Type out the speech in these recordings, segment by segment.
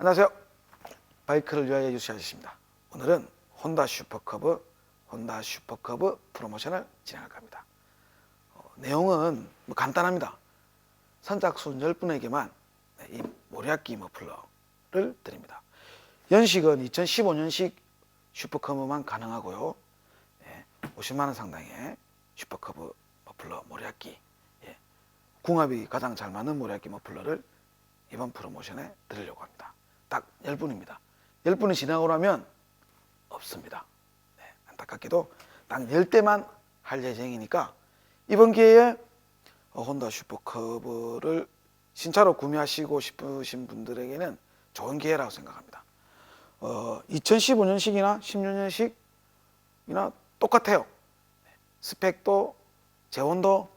안녕하세요. 바이크를 위하여 유시 아저씨입니다. 오늘은 혼다 슈퍼커브, 혼다 슈퍼커브 프로모션을 진행할 겁니다. 어, 내용은 뭐 간단합니다. 선착순 10분에게만 이 모리아키 머플러를 드립니다. 연식은 2015년식 슈퍼커브만 가능하고요. 예, 50만 원 상당의 슈퍼커브 머플러 모리아키 예, 궁합이 가장 잘 맞는 모리아키 머플러를 이번 프로모션에 드리려고 합니다. 딱 10분입니다. 10분이 지나고 나면 없습니다. 네, 안타깝게도 딱 10대만 할 예정이니까 이번 기회에 어, 혼다 슈퍼커브를 신차로 구매하시고 싶으신 분들에게는 좋은 기회라고 생각합니다. 어, 2015년식이나 16년식이나 똑같아요. 네, 스펙도 재원도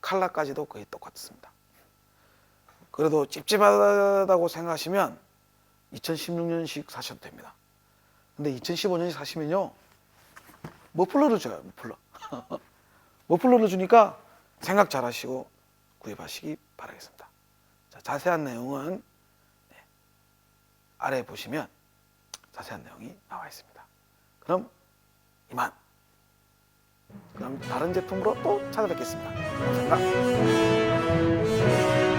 칼라까지도 거의 똑같습니다. 그래도 찝찝하다고 생각하시면 2016년식 사셔도 됩니다. 근데 2015년식 사시면요. 머플러를 줘요, 머플러. 머플러를 주니까 생각 잘 하시고 구입하시기 바라겠습니다. 자, 자세한 내용은 네, 아래 보시면 자세한 내용이 나와 있습니다. 그럼 이만. 그럼 다른 제품으로 또 찾아뵙겠습니다. 감사합니다.